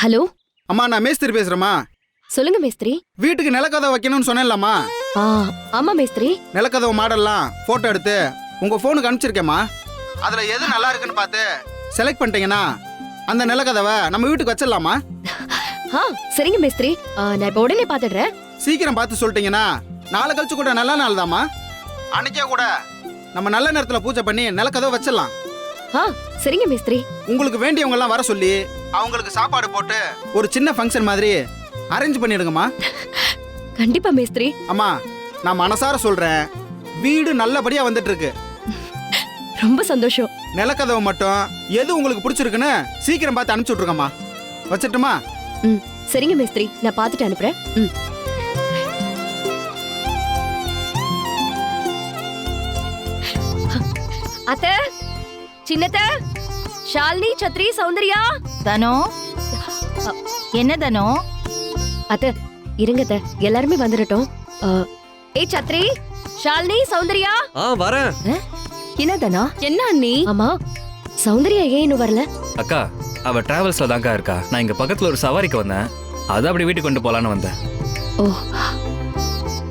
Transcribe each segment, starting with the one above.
Hello? அம்மா நான் மேஸ்திரி பேசுறேம்மா. சொல்லுங்க மேஸ்திரி. வீட்டுக்கு நிலக்கதவை வைக்கணும்னு சொன்னேன்லம்மா. ஆ ஆமா மேஸ்திரி. நிலக்கதவு மாடல்லாம் போட்டோ எடுத்து உங்க ஃபோனுக்கு அனுப்பிச்சிருக்கேம்மா. அதுல எது நல்லா இருக்குன்னு பார்த்து செலக்ட் பண்ணிட்டீங்கன்னா அந்த நிலக்கதவை நம்ம வீட்டுக்கு வச்சிடலாமா? ஆ சரிங்க மேஸ்திரி. ஆ, நான் இப்ப உடனே பாத்துடுறேன் சீக்கிரம் பார்த்து சொல்லிட்டீங்கன்னா நாளை கழிச்சு கூட நல்ல நாள் தாம்மா. அன்னைக்கே கூட நம்ம நல்ல நேரத்தில் பூஜை பண்ணி நிலக்கதவை வச்சிடலாம். ஆ சரிங்க மேஸ்திரி. உங்களுக்கு வேண்டியவங்க எல்லாம் வர சொல்லி அவங்களுக்கு சாப்பாடு போட்டு ஒரு சின்ன ஃபங்க்ஷன் மாதிரி அரேஞ்ச் பண்ணிடுங்கம்மா. கண்டிப்பா மேஸ்திரி. அம்மா நான் மனசார சொல்றேன். வீடு நல்லபடியா வந்துட்டு இருக்கு ரொம்ப சந்தோஷம். நிலக்கதவை மட்டும் எது உங்களுக்கு பிடிச்சிருக்குன்னு சீக்கிரம் பார்த்து அனுப்பிச்சு விட்ருக்கம்மா வச்சிட்டுமா? ம் சரிங்க மேஸ்திரி. நான் பார்த்துட்டு அனுப்புறேன். ம். அத்த சின்னத்த. ஷாலினி சத்ரி சௌந்தர்யா? தனோ? என்ன தனோ? அத்த இருங்க அத்த. எல்லாருமே வந்துடட்டும் ஏய் சத்ரி ஷாலினி சௌந்தர்யா? ஆ வரேன். என்னதனா என்ன அண்ணி? ஆமா சௌந்தர்யா ஏன் இன்னும் வரல? அக்கா அவ டிராவல்ஸ்ல தான்க்கா இருக்கா. நான் இங்க பக்கத்துல ஒரு சவாரிக்கு வந்தேன். அதை அப்படி வீட்டுக்கு கொண்டு போலான்னு வந்தேன். ஓ.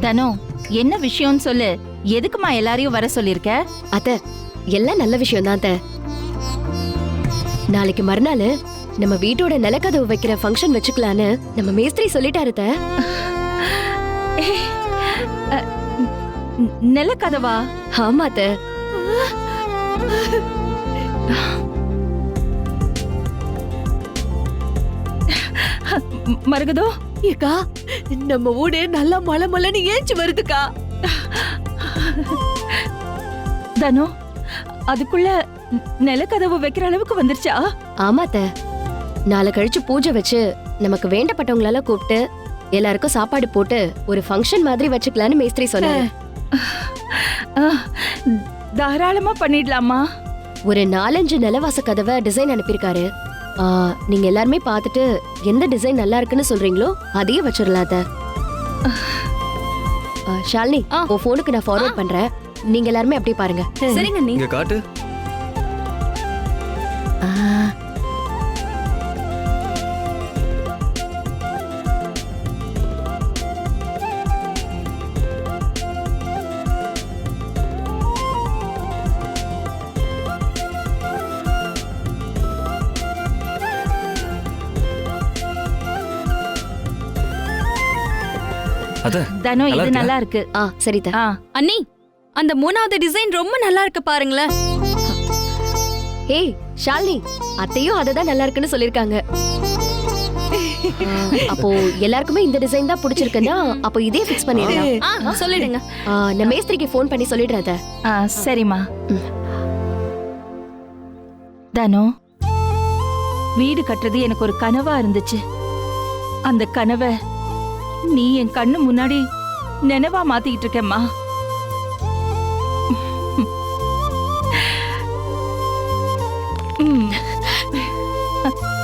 தனோ என்ன விஷயம்னு சொல்லு. எதுக்குமா எல்லாரையும் வர சொல்லிருக்க அத்த எல்லாம் நல்ல விஷயம் தான் அத்த. நாளைக்கு மறுநாள் நம்ம வீட்டோட நிலக்கதவு வைக்கிற ஃபங்க்ஷன் வச்சுக்கலான்னு நம்ம மேஸ்திரி சொல்லிட்டாரு ந- நிலக்கதவா? ஆமா ம், மரகதோ? ஏக்கா நம்ம ஊடு நல்லா மலை மலைன்னு ஏஞ்சி வருதுக்கா. தனோ அதுக்குள்ள நிலக்கதவு வைக்கிற அளவுக்கு வந்துருச்சா? ஆமா அத்த. நாளை கழிச்சு பூஜை வச்சு நமக்கு வேண்டப்பட்டவங்களெல்லாம் கூப்பிட்டு எல்லாருக்கும் சாப்பாடு போட்டு ஒரு ஃபங்க்ஷன் மாதிரி வச்சுக்கலான்னு மேஸ்திரி சொன்னாரு தாராளமா பண்ணிடலாமா? ஒரு நாலஞ்சு நிலவாச கதவை டிசைன் அனுப்பியிருக்காரு. நீங்க எல்லாருமே பார்த்துட்டு எந்த டிசைன் நல்லா இருக்குன்னு சொல்றீங்களோ அதையே வச்சிடலாம் ஷாலினி உன் ஃபோனுக்கு நான் ஃபார்வர்ட் பண்றேன். நீங்க எல்லாருமே அப்படியே பாருங்க. சரிங்க நீ இங்க காட்டு. தனோ நல்லா இது? நல்லா இருக்கு ஆ சரி த. ஆ. அண்ணி அந்த மூணாவது டிசைன் ரொம்ப நல்லா இருக்கு பாருங்களேன். ஏய் ஷாலினி அத்தையும் அதை தான் நல்லா இருக்குன்னு சொல்லிருக்காங்க. அப்போ எல்லாருக்குமே இந்த டிசைன் தான் பிடிச்சிருக்குன்னா அப்போ இதே ஃபிக்ஸ் பண்ணிடலாம். சொல்லிடுங்க. நான் மேஸ்திரிக்கு ஃபோன் பண்ணி சொல்லிடுறேன். ஆ சரிம்மா. தனோ வீடு கட்டுறது எனக்கு ஒரு கனவா இருந்துச்சு. அந்த கனவை நீ என் கண்ணு முன்னாடி நினைவா மாத்திக்கிட்டு இருக்கேம்மா. 嗯。